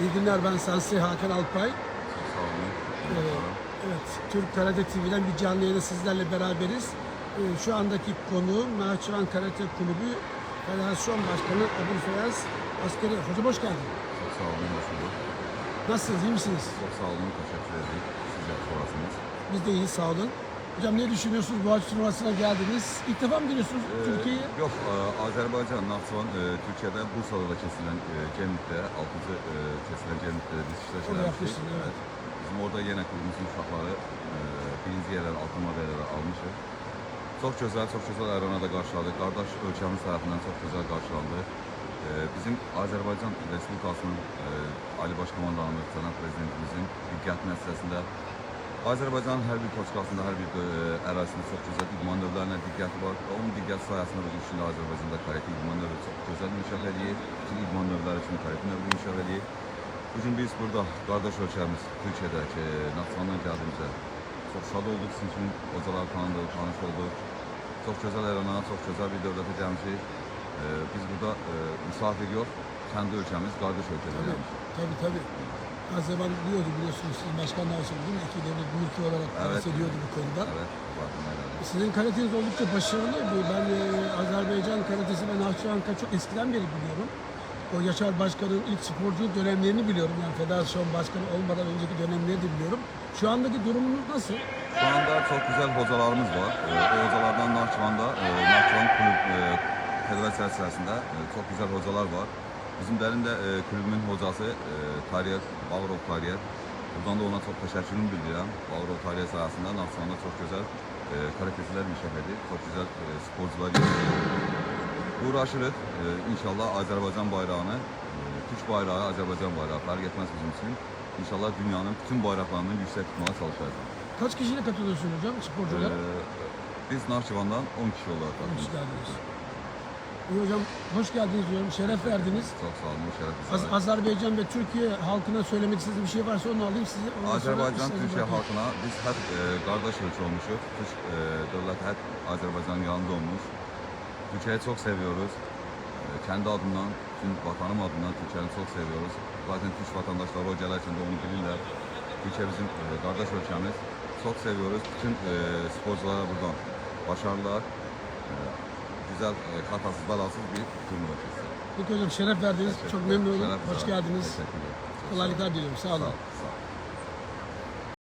İyi günler. Ben Sensei Hakan Alpay. Sağ olun. Ee, evet, Türk Karate TV'den bir canlı yayında sizlerle beraberiz. Ee, şu andaki konuğum Nahçıvan Karate Kulübü Federasyon Başkanı Abul Feyyaz Askeri. Hocam hoş geldin. Çok sağ olun. Hoş bulduk. Nasılsınız, iyi misiniz? Çok sağ olun. Teşekkür ederim. Sıcak sorasınız. Biz de iyiyiz, sağ olun. Hocam ne düşünüyorsunuz? Boğaziçi turnuvasına geldiniz. İlk defa mı geliyorsunuz Ee, Türkiye'ye? Yok, e, Azerbaycan, Nahçıvan, e, Türkiye'de Bursa'da da kesilen e, Cemlik'te, 6. E, kesilen Cemlik'te biz Orada yapmışsın, evet. Bizim orada yine kulübümüzün uşaqları e, birinci yerler, altın madalyalar almışız. Çok güzel, çok güzel arenada karşıladık. Kardeş ölkəmiz tarafından çok güzel karşılandı. E, bizim Azerbaycan Respublikasının e, Ali Başkomandanımız, Cənab Prezidentimizin diqqət məsələsində Azərbaycan hər bir toçkasında, hər bir e, ərazisində çox gözəl idman növlərinə diqqəti var. Onun diqqət sayəsində bugün üçün Azərbaycanda karate idman növü çox gözəl inkişaf eləyir. Bütün idman növləri üçün karate növü inkişaf eləyir. Bugün biz burada qardaş ölkəmiz Türkiyədə ki, Naxçıvandan gəldiyimizə çox şad olduq. Sizin üçün hocalar tanıdıq, tanış olduq. Çox gözəl ərana, çox gözəl bir dövlətə gəlmişik. E, biz burada e, misafir yox, kendi ölkəmiz, qardaş ölkədə Tabii, gəlmişik. tabii tabii. Az evvel biliyordu biliyorsunuz siz başkanlar söylediniz. İki devlet ülke olarak Evet. bahsediyordu bu konuda. Evet, Sizin karateniz oldukça başarılı. Ben e, Azerbaycan karatesi ve Nahçıvanka çok eskiden beri biliyorum. O Yaşar Başkan'ın ilk sporcu dönemlerini biliyorum. Yani federasyon başkanı olmadan önceki dönemleri de biliyorum. Şu andaki durumunuz nasıl? Şu anda çok güzel hocalarımız var. Ee, o hocalardan Nahçıvan'da, e, Nahçıvan kulüp e, federasyon içerisinde e, çok güzel hocalar var. Bizim derin de e, kulübümün hocası e, Tariyet, Bağırov Tariyet. Buradan da ona çok teşekkürümü bildiriyorum. Bağırov Tariyet sayesinde Nahçıvan'da çok güzel e, karateciler müşahede, çok güzel e, sporcular. Uğraşırız. E, inşallah Azerbaycan bayrağını, e, Türk bayrağı, Azerbaycan bayrağı fark etmez bizim için. İnşallah dünyanın bütün bayraklarını yüksek tutmaya çalışacağız. Kaç kişiyle katılıyorsun hocam sporcular? Ee, biz Nahçıvan'dan 10 kişi olarak geldiniz. İyi hocam hoş geldiniz diyorum. Şeref verdiniz. Çok sağ olun, şeref Az bize. Azerbaycan ve Türkiye halkına söylemek istediğiniz bir şey varsa onu alayım sizi. Ondan sonra Azerbaycan, istediğiniz Türkiye bırakayım. halkına biz hep e, kardeş ölçü olmuşuz. Türk e, devlet hep Azerbaycan yanında olmuş. Türkiye'yi çok seviyoruz. E, kendi adımdan, tüm vatanım adından Türkiye'yi çok seviyoruz. Zaten Türk vatandaşları o gelerken de onu bilirler. Türkiye bizim e, kardeş ölçemiz. Çok seviyoruz. Bütün e, sporculara buradan başarılar. E, güzel, e, hatasız belasız bir turnuva geçsin. Peki hocam şeref verdiniz. Çok memnun oldum. Şeref Hoş geldiniz. Teşekkürler. Kolaylıklar diliyorum. Sağ olun. Sağ ol.